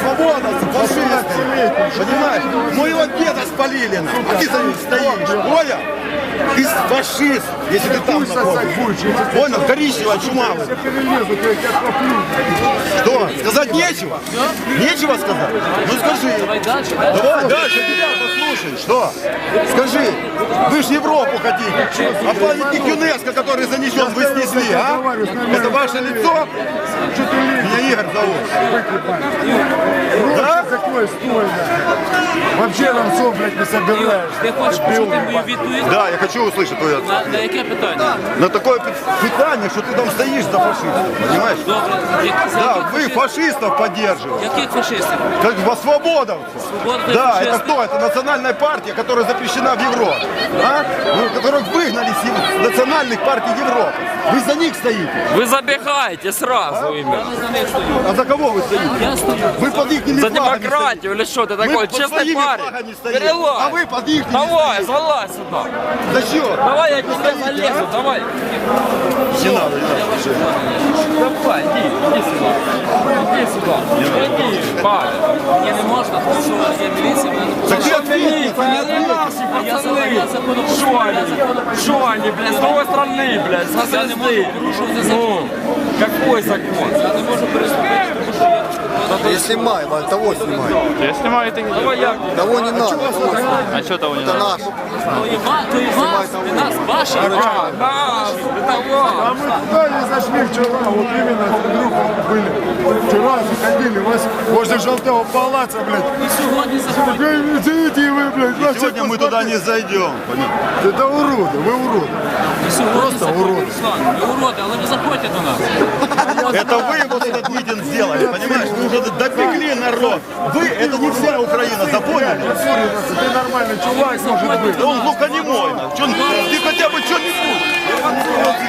Свобода, фашисты. Понимаешь? Моего деда спалили, а ты за ним стоишь. Понял? Ты фашист, если ты там находишься. Понял? Коричневый, чумавый. Что? Сказать нечего? Нечего сказать? Ну скажи. Давай дальше. Давай дальше тебя послушай. Что? Скажи, вы же Европу хотите. А памятник ЮНЕСКО, который занесен, вы снесли, а? Это ваше лицо? Меня Игорь зовут. Да? Такое стойно. Вообще там все, блядь, не собираешь. Ти хочеш почути мою відповідь? Да, я хочу услышать твой ответ. На, на яке питання? На такое питание, что ты там стоишь за фашистов, понимаешь? Добре. Як, за Да, яких вы фашистів? фашистов поддерживаете. Яких фашистів? Как во свободовцев. Свобода Да, фашисты. это кто? Это национальная партия, которая запрещена в Европе. А? Ну, Которых выгнали с ев- национальных партий Европы. Вы за них стоите. Вы забегаете сразу Я именно. не за них стою. А за кого вы стоите? Я стою. Вы под их За демократию или что ты такой? Мы под Честный своими парень. флагами стоим. Перелазь. А вы под их Давай, залазь сюда. За что? Давай я к тебе залезу, давай. Не надо, не надо. Давай, иди, иди сюда. Иди сюда. Иди, парень. Мені не можна, тому що є міліція, мене не Так ты Что ответь, милиция, не они наши Я за- пацаны. я закону Что я они? закону Что они, блядь, с другой стороны, блядь, с Я не можу звезды. порушувати закон. Ну, какой закон? Я не можу переступити, тому що я Не снимай, Валь, того снимай. Я снимаю ты Давай я. Того не надо. того снимай. А что того не Это наш. То і ва- то і вас, і нас, ваші. А, нас, это вас. А мы туда не зашли вчера, вот именно с Андрюхом были. Вчера заходили, вас возле желтого палаца, блядь. І сьогодні заходять. Вы Идите вы, блядь, на всех Сегодня мы туда не зайдем. понимаешь? Это уроды, вы уроды. І сьогодні Просто заходять. уроди. Руслан, Ви уроди, але ви заходьте до нас. Это вы вот этот митинг сделали, понимаешь? Вы уже допекли народ. Вы, это не вся Украина, запомнили? Ты нормальный чувак, может быть. Да он глухонемой. Чё он- Ты хотя бы что-нибудь.